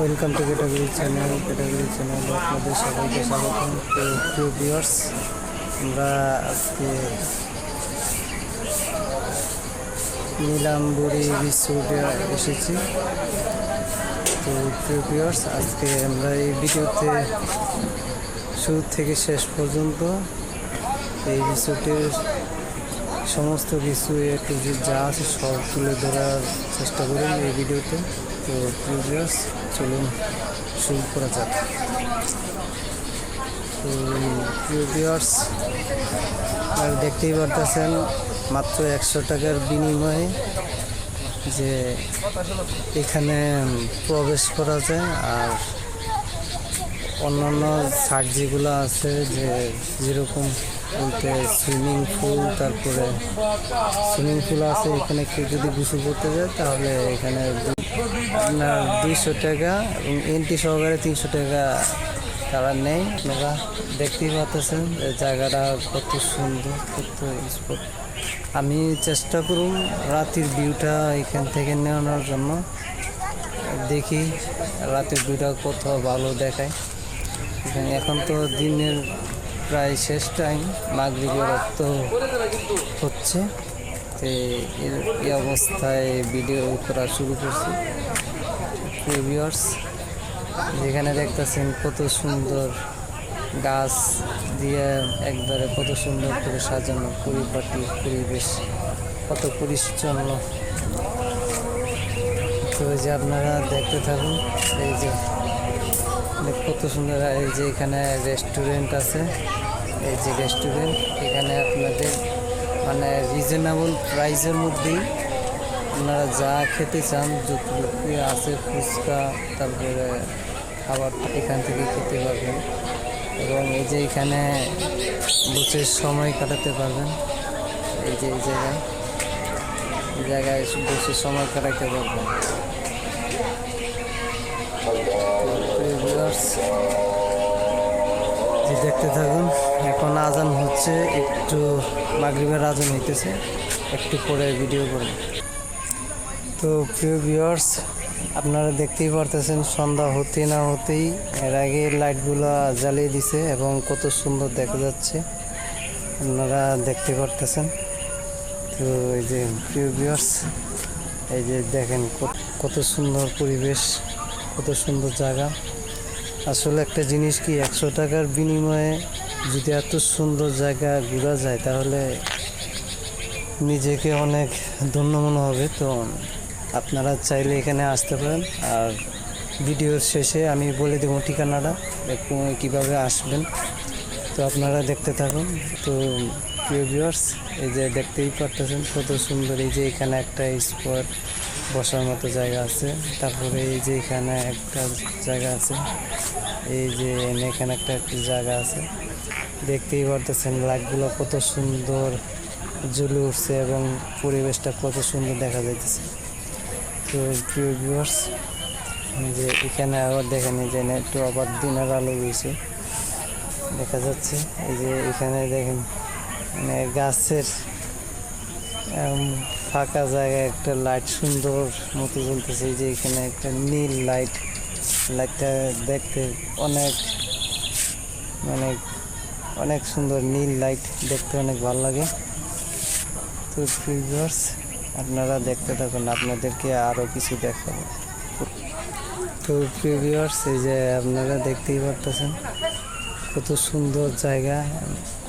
Welcome to category channel category channel আপনাদের সবাইকে স্বাগতম। তো প্রিয় ভিউয়ার্স আমরা আজকে নীলাম্বরী রিসোর্টে এসেছি। তো প্রিয় ভিউয়ার্স আজকে আমরা এই ভিডিওতে শুরু থেকে শেষ পর্যন্ত এই রিসোর্টের সমস্ত কিছু, একটু যে যা আছে সব তুলে ধরার চেষ্টা করুন এই ভিডিওতে। তো প্রিভিয়াস চলুন শুরু করা যাক। প্রিভিয়ার্স আর দেখতেই পারতেছেন, মাত্র একশো টাকার বিনিময়ে যে এখানে প্রবেশ করা যায় আর অন্যান্য ছাড় যেগুলো আছে যে যেরকম বলতে সুইমিং পুল, তারপরে সুইমিং পুল আছে, এখানে কেউ যদি গোসল করতে যায়, তাহলে এখানে আপনার দুইশো টাকা এবং এন্ট্রি সহকারে তিনশো টাকা তারা নেই আপনারা দেখতেই পাচ্ছেন জায়গাটা কত সুন্দর, কত স্পট। আমি চেষ্টা করুন রাতের ভিউটা এখান থেকে নেওয়ানোর জন্য। দেখি রাতের ভিউটা কত ভালো দেখায়। এখানে এখন তো দিনের প্রায় শেষ টাইম মাগরিবের রক্ত হচ্ছে। তো এই অবস্থায় ভিডিও করা শুরু করছি। ভিউয়ার্স যেখানে দেখতেছেন কত সুন্দর গাছ দিয়ে একবারে কত সুন্দর করে সাজানো পরিপাটি পরিবেশ, কত পরিচ্ছন্ন। তো যে আপনারা দেখতে থাকুন, এই যে কত সুন্দর, এই যে এখানে রেস্টুরেন্ট আছে। এই যে রেস্টুরেন্ট এখানে আপনাদের মানে রিজনেবল প্রাইসের মধ্যেই আপনারা যা খেতে চান, যতটুকু আছে ফুচকা, তারপরে খাবার এখান থেকে খেতে পারবেন। এবং এই যে এখানে বসে সময় কাটাতে পারবেন। এই যে এই জায়গায় জায়গায় বসে সময় কাটাতে পারবেন। Viewers, যে দেখতে থাকুন এখন আজান হচ্ছে একটু মাগরিবের আজান হইতেছে একটু পরে ভিডিও করব। তো প্রিয় ভিউয়ার্স আপনারা দেখতেই পারতেছেন সন্ধ্যা হতে না হতেই এর আগে লাইটগুলো জ্বালিয়ে দিছে এবং কত সুন্দর দেখা যাচ্ছে আপনারা দেখতে পারতেছেন। তো এই যে প্রিয় ভিউয়ার্স এই যে দেখেন কত সুন্দর পরিবেশ কত সুন্দর জায়গা। আসলে একটা জিনিস কি, একশো টাকার বিনিময়ে যদি এত সুন্দর জায়গা ঘোরা যায়, তাহলে নিজেকে অনেক ধন্য মনে হবে। তো আপনারা চাইলে এখানে আসতে পারেন। আর ভিডিওর শেষে আমি বলে দেবো ঠিকানাটা কীভাবে আসবেন। তো আপনারা দেখতে থাকুন। তো প্রিয় ভিউয়ার্স এই যে দেখতেই পারতেছেন কত সুন্দর, এই যে এখানে একটা স্পট বসার মতো জায়গা আছে। তারপরে এই যে এখানে একটা জায়গা আছে। এই যে এখানে একটা জায়গা আছে। দেখতেই পারতেছেন লাইটগুলো কত সুন্দর জ্বলে উঠছে এবং পরিবেশটা কত সুন্দর দেখা যাইতেছে। তো প্রিয় ভিউয়ার্স যে এখানে আবার দেখেন এই যে একটু আবার দিনের আলো রয়েছে। দেখা যাচ্ছে এই যে এখানে দেখেন মানে গাছের ফাঁকা জায়গায় একটা লাইট সুন্দর মতো জ্বলতেছে যে এখানে একটা নীল লাইট লাইটটা দেখতে অনেক মানে অনেক সুন্দর নীল লাইট দেখতে অনেক ভালো লাগে। তো প্রিভিয়ার্স আপনারা দেখতে থাকুন, আপনাদেরকে আরও কিছু দেখাবো। তো প্রিভিয়ার্স এই যে আপনারা দেখতেই পারতেছেন, কত সুন্দর জায়গা,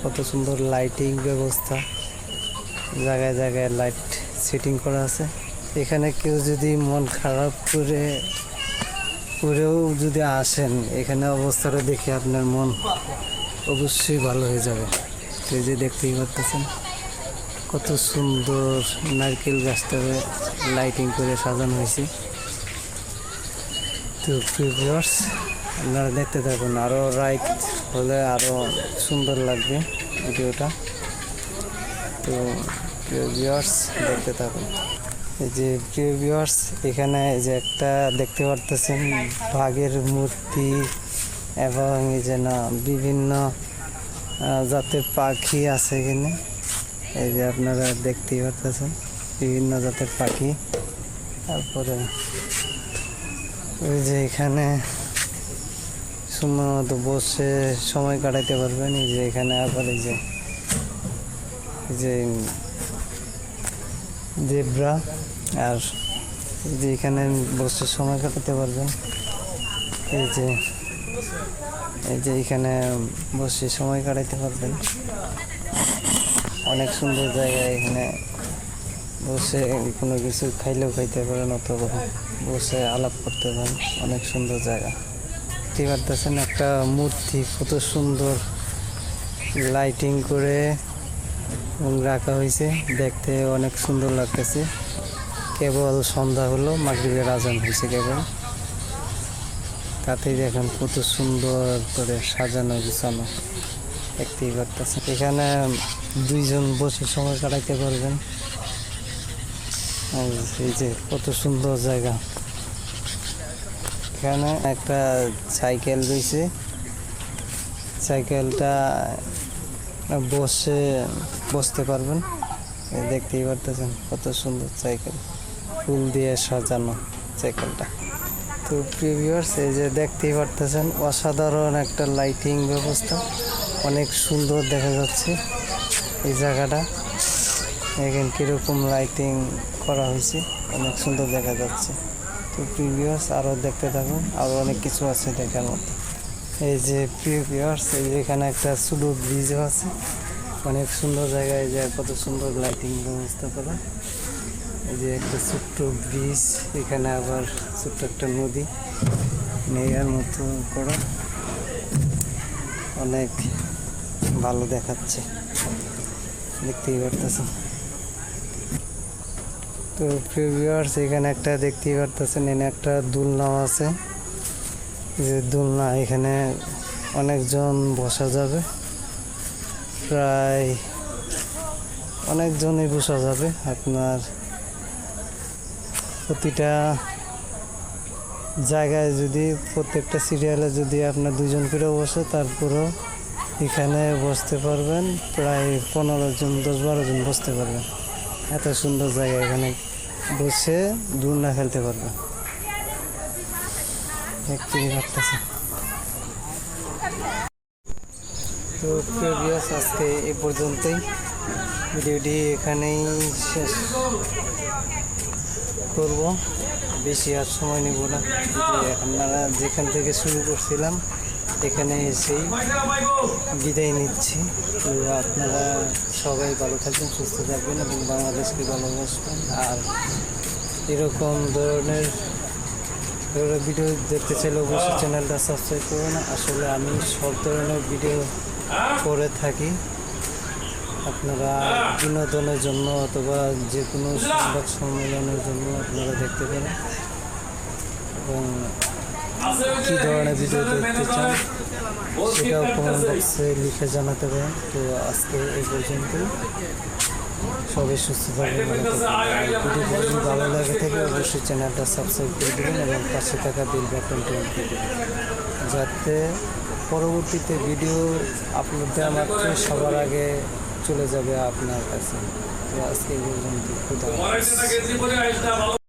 কত সুন্দর লাইটিং ব্যবস্থা। জায়গায় জায়গায় লাইট সেটিং করা আছে। এখানে কেউ যদি মন খারাপ করে, করেও যদি আসেন, এখানে অবস্থাটা দেখে আপনার মন অবশ্যই ভালো হয়ে যাবে। এই যে দেখতেই পারতেছেন কত সুন্দর নারকেল গাছটাকে লাইটিং করে সাজানো হয়েছে। তো ভিউয়ার্স আপনারা দেখতে থাকুন আরও রাইট হলে আরও সুন্দর লাগবে ভিডিওটা। তো প্রিয় ভিউয়ার্স দেখতে থাকুন। এই যে প্রিয় ভিউয়ার্স এখানে এই যে একটা দেখতে পারতেছেন বাঘের মূর্তি এবং এই যে না বিভিন্ন জাতের পাখি আছে এখানে। এই যে আপনারা দেখতেই পারতেছেন বিভিন্ন জাতের পাখি। তারপরে ওই যে এখানে সময় মতো বসে সময় কাটাইতে পারবেন। এই যে এখানে আবার এই যে এই যে জেব্রা আর যে এখানে বসে সময় কাটাতে পারবেন, এই যে এই যে এখানে বসে সময় কাটাইতে পারবেন। অনেক সুন্দর জায়গা এখানে বসে কোনো কিছু খাইলেও খাইতে পারেন অথবা বসে আলাপ করতে পারেন। অনেক সুন্দর জায়গা। দেখতে পারতেছেন একটা মূর্তি, কত সুন্দর। লাইটিং করে এবং রাখা হয়েছে। দেখতে অনেক সুন্দর লাগতেছে। কেবল সন্ধ্যা হলো, মাগরিবের আজান হয়েছে কেবল। তাতেই দেখেন কত সুন্দর করে সাজানো গুছানো। দেখতেই পারতেছে এখানে দুইজন বসে সময় কাটাইতে পারবেন। এই যে, কত সুন্দর জায়গা। এখানে একটা সাইকেল রয়েছে। সাইকেলটা বসে, বসতে পারবেন। দেখতেই পারতেছেন কত সুন্দর সাইকেল ফুল দিয়ে সাজানো সাইকেলটা তো প্রিভিয়ার্স এই যে দেখতেই পারতেছেন অসাধারণ একটা লাইটিং ব্যবস্থা। অনেক সুন্দর দেখা যাচ্ছে এই জায়গাটা। দেখেন কীরকম লাইটিং করা হয়েছে, অনেক সুন্দর দেখা যাচ্ছে। তো প্রিভিয়াস আরও দেখতে থাকুন, আরও অনেক কিছু আছে দেখার মতো। এই যে প্রিভিয়ার্স এই যে এখানে একটা ছোটো ব্রিজও আছে। অনেক সুন্দর জায়গায় যে কত সুন্দর লাইটিং ব্যবস্থা করা। এই যে একটা ছোট্ট ব্রিজ এখানে আবার ছোট্ট একটা নদী, নেয়ার মতো করা। অনেক ভালো দেখাচ্ছে। দেখতেই পারতেছেন। তো প্রিভিয়ার্স এখানে একটা দেখতেই পারতেছেন, এখানে একটা দুলনাও আছে। যে দুলনা, এখানে অনেকজন বসা যাবে। প্রায় অনেকজনই বসা যাবে। আপনার প্রতিটা জায়গায় যদি, প্রত্যেকটা সিরিয়ালে যদি আপনার দুজন করে বসে, তারপরেও এখানে বসতে পারবেন। প্রায় পনেরো জন, দশ বারো জন বসতে পারবেন। এত সুন্দর জায়গা এখানে বসে দুলনা খেলতে পারবেন। দেখতেই পারতেছে। তো প্রিভিয়াস আজকে এই পর্যন্তই। ভিডিওটি এখানেই শেষ করব। বেশি আর সময় নেব না। আপনারা যেখান থেকে শুরু করছিলাম, এখানে এসেই বিদায় নিচ্ছি। তো আপনারা সবাই ভালো থাকবেন, সুস্থ থাকবেন এবং বাংলাদেশকে ভালোবাসবেন। আর এরকম ধরনের ভিডিও দেখতে চাইলে অবশ্যই চ্যানেলটা সাবস্ক্রাইব করুন। আসলে আমি সব ধরনের ভিডিও করে থাকি। আপনারা বিনোদনের জন্য অথবা যে কোনো সংবাদ সম্মেলনের জন্য আপনারা দেখতে পারেন। এবং কী ধরনের ভিডিও দেখতে চান সেটাও কমেন্ট বক্সে লিখে জানাতে পারেন। তো আজকে এই পর্যন্তই। সবাই সুস্থ থাকবেন ভিডিও যদি ভালো লাগে থেকে, অবশ্যই চ্যানেলটা সাবস্ক্রাইব করে দেবেন এবং পাশে থাকা বেল বাটনটি করে দেবেন। যাতে পরবর্তীতে ভিডিও আপলোড দেওয়া মাত্র সবার আগে চলে যাবে আপনার কাছে। আজকে পর্যন্ত